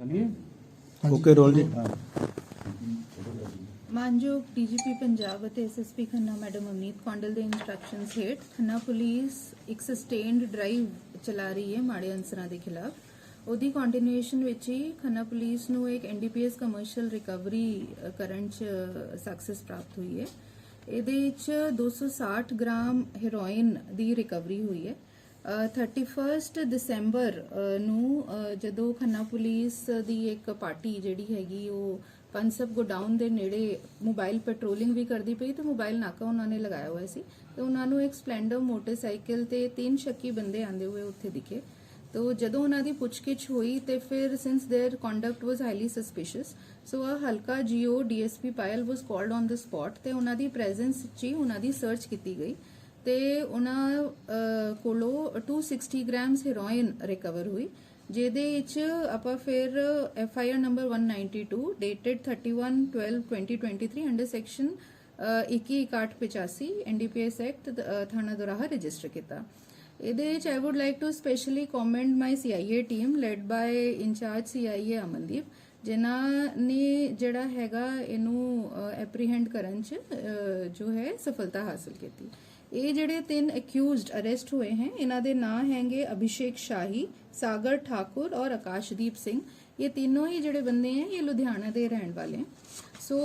ਚਲਿਏ okay role ਜੀ। ਮਾਨਯੋਗ DGP Punjab ਅਤੇ ਐਸਐਸਪੀ ਖੰਨਾ ਮੈਡਮ ਅਮਨੀਤ ਕੌਂਡਲ ਦੇ ਇਨਸਟਰਕਸ਼ਨਸ ਹੇਠ ਖੰਨਾ ਪੁਲਿਸ ਇੱਕ ਸਸਟੇਨਡ ਡਰਾਈਵ ਚਲਾ ਰਹੀ ਹੈ ਮਾੜੇ ਅਨਸਰਾਂ ਦੇ ਖਿਲਾਫ। ਉਹਦੀ ਕੰਟੀਨਿਊਏਸ਼ਨ ਵਿੱਚ ਹੀ ਖੰਨਾ ਪੁਲਿਸ ਨੂੰ ਇੱਕ ਐਨਡੀਪੀਐਸ ਕਮਰਸ਼ੀਅਲ ਰਿਕਵਰੀ ਕਰਨ ਚ ਸਕਸੈਸ ਪ੍ਰਾਪਤ ਹੋਈ ਹੈ। ਇਹਦੇ ਵਿੱਚ 260 ਗ੍ਰਾਮ ਹੈਰੋਇਨ ਦੀ ਰਿਕਵਰੀ ਹੋਈ ਹੈ। 31 ਦਸੰਬਰ ਨੂੰ ਜਦੋਂ ਖੰਨਾ ਪੁਲਿਸ ਦੀ ਇੱਕ ਪਾਰਟੀ ਜਿਹੜੀ ਹੈਗੀ, ਉਹ ਕੰਸਪ ਗੋਡਾਊਨ ਦੇ ਨੇੜੇ ਮੋਬਾਈਲ ਪੈਟਰੋਲਿੰਗ ਵੀ ਕਰਦੀ ਪਈ ਤੇ ਮੋਬਾਈਲ ਨਾਕਾ ਉਹਨਾਂ ਨੇ ਲਗਾਇਆ ਹੋਇਆ ਸੀ ਤੇ ਉਹਨਾਂ ਨੂੰ ਇੱਕ ਸਪਲੈਂਡਰ ਮੋਟਰਸਾਈਕਲ ਤੇ ਤਿੰਨ ਸ਼ੱਕੀ ਬੰਦੇ ਆਂਦੇ ਹੋਏ ਉੱਥੇ ਦਿਖੇ। ਤੋ ਜਦੋਂ ਉਹਨਾਂ ਦੀ ਪੁੱਛਗਿੱਛ ਹੋਈ ਤੇ ਫਿਰ since their conduct was highly suspicious so uh ਹਲਕਾ JIO DSP Payal was called on the spot ਤੇ ਉਹਨਾਂ ਦੀ ਪ੍ਰੈਜ਼ੈਂਸ 'ਚ ਹੀ ਉਹਨਾਂ ਦੀ ਸਰਚ ਕੀਤੀ ਗਈ। ਤੇ ਉਹਨਾਂ ਕੋਲੋਂ 260 ਗ੍ਰਾਮਸ ਹੈਰੋਇਨ ਰਿਕਵਰ ਹੋਈ, ਜਿਹਦੇ ਵਿੱਚ ਆਪਾਂ ਫਿਰ F I R number 192 dated 31/12/2023 under section 2185 NDPS act ਥਾਣਾ ਦੁਰਾਹਾ ਰਜਿਸਟਰ ਕੀਤਾ। ਇਹਦੇ ਵਿੱਚ I would like to specially commend my CIA team led by incharge CIA Amandeep ਜਿਨ੍ਹਾਂ ਨੇ ਜਿਹੜਾ ਹੈਗਾ ਇਹਨੂੰ ਐਪਰੀਹੈਂਡ ਕਰਨ ਚ ਜੋ ਹੈ ਸਫਲਤਾ ਹਾਸਲ ਕੀਤੀ। ਇਹ ਜਿਹੜੇ ਤਿੰਨ ਅਕਿਊਜ਼ਡ ਅਰੈਸਟ ਹੋਏ ਹਨ ਇਹਨਾਂ ਦੇ ਨਾਂ ਹੈਗੇ ਅਭਿਸ਼ੇਕ ਸ਼ਾਹੀ, ਸਾਗਰ ਠਾਕੁਰ ਔਰ ਆਕਾਸ਼ਦੀਪ ਸਿੰਘ। ਇਹ ਤਿੰਨੋਂ ਹੀ ਜਿਹੜੇ ਬੰਦੇ ਹੈ, ਇਹ ਲੁਧਿਆਣਾ ਦੇ ਰਹਿਣ ਵਾਲੇ ਹੈ। ਸੋ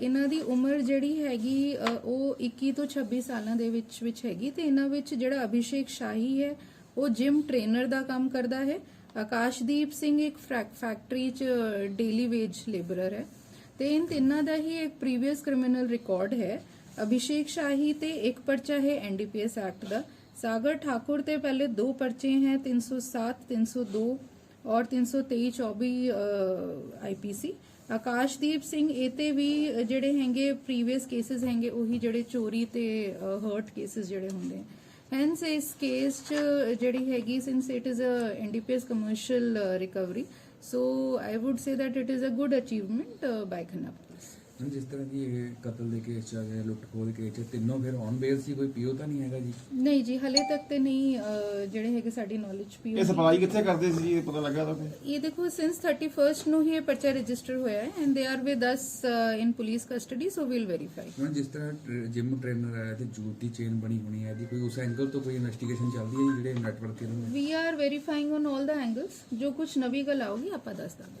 ਇਹਨਾਂ ਦੀ ਉਮਰ ਜਿਹੜੀ ਹੈਗੀ ਉਹ 21 ਤੋਂ 26 ਸਾਲਾਂ ਦੇ ਵਿੱਚ ਵਿੱਚ ਹੈਗੀ ਤੇ ਇਹਨਾਂ ਵਿੱਚ ਜਿਹੜਾ ਅਭਿਸ਼ੇਕ ਸ਼ਾਹੀ ਹੈ, ਉਹ ਜਿਮ ਟ੍ਰੇਨਰ ਦਾ ਕੰਮ ਕਰਦਾ ਹੈ। ਆਕਾਸ਼ਦੀਪ ਸਿੰਘ ਇੱਕ ਫੈਕ- ਫੈਕਟਰੀ 'ਚ ਡੇਲੀ ਵੇਜ ਲੇਬਰਰ ਹੈ। ਤੇ ਇਨ ਤਿੰਨਾਂ ਦਾ ਹੀ ਇੱਕ ਪ੍ਰੀਵੀਅਸ ਕ੍ਰਿਮੀਨਲ ਰਿਕਾਰਡ ਹੈ। ਅਭਿਸ਼ੇਕ ਸ਼ਾਹੀ ਤੇ ਇੱਕ ਪਰਚਾ ਹੈ ਐਨਡੀਪੀਐਸ ਐਕਟ ਦਾ। ਸਾਗਰ ਠਾਕੁਰ ਤੇ ਪਹਿਲੇ ਦੋ ਪਰਚੇ ਹੈ 307 302 ਔਰ 323 24 ਆਈਪੀਸੀ ਆਕਾਸ਼ਦੀਪ ਸਿੰਘ, ਇਹ 'ਤੇ ਵੀ ਜਿਹੜੇ ਹੈਗੇ ਪ੍ਰੀਵੀਅਸ ਕੇਸਸ ਹੈਗੇ, ਉਹੀ ਜਿਹੜੇ ਚੋਰੀ ਤੇ ਹਰਟ ਕੇਸਸ ਜਿਹੜੇ ਹੁੰਦੇ ਹੈ ਹੈਂਸ ਇਸ ਕੇਸ ਚ ਜਿਹੜੀ ਹੈਗੀ since it is a NDPS commercial recovery so I would say that it is a good achievement by Khanna ਜਿਸ ਤਰ੍ਹਾਂ ਦੀ ਇਹ ਕਤਲ ਦੇ ਕੇਸ ਚ ਆ ਗਿਆ ਲੁੱਟ ਖੋਹ ਦੇ ਕੇਸ ਚ ਤਿੰਨੋਂ ਫਿਰ ਔਨ ਬੇਲ ਸੀ ਕੋਈ ਪੀਓ ਤਾਂ ਨਹੀਂ ਹੈਗਾ ਜੀ? ਨਹੀਂ ਜੀ ਹਲੇ ਤੱਕ ਤੇ ਨਹੀਂ ਅਹ, ਜਿਹੜੇ ਹੈਗੇ ਸਾਡੀ ਨੌਲੇਜ ਪੀ ਇਹ ਸਪਲਾਈ ਕਿੱਥੇ ਕਰਦੇ ਸੀ ਜੀ ਇਹ ਪਤਾ ਲੱਗਾ ਤਾਂ ਇਹ ਦੇਖੋ ਸਿੰਸ 31st ਨੂੰ ਹੀ ਇਹ ਪਰਚਾ ਰਜਿਸਟਰ ਹੋਇਆ ਹੈ and they are with us in police custody so we'll verify ਹੁਣ ਜਿਸ ਤਰ੍ਹਾਂ ਜਿਮ ਟ੍ਰੇਨਰ ਆਇਆ ਤੇ ਜੂਤ ਦੀ ਚੇਨ ਬਣੀ ਹੋਣੀ ਹੈ ਜੀ ਕੋਈ ਉਸ ਐਂਗਲ ਤੋਂ ਕੋਈ ਇਨਵੈਸਟੀਗੇਸ਼ਨ ਚੱਲਦੀ ਹੈ ਜੀ ਜਿਹੜੇ ਨੈਟਵਰਕ ਇਹਨਾਂ ਨੂੰ we are verifying on 올 the angles ਜੋ ਕੁਝ ਨਵੀਂ ਗੱਲ ਆਊਗੀ ਆਪਾਂ ਦੱਸ ਦਾਂਗੇ।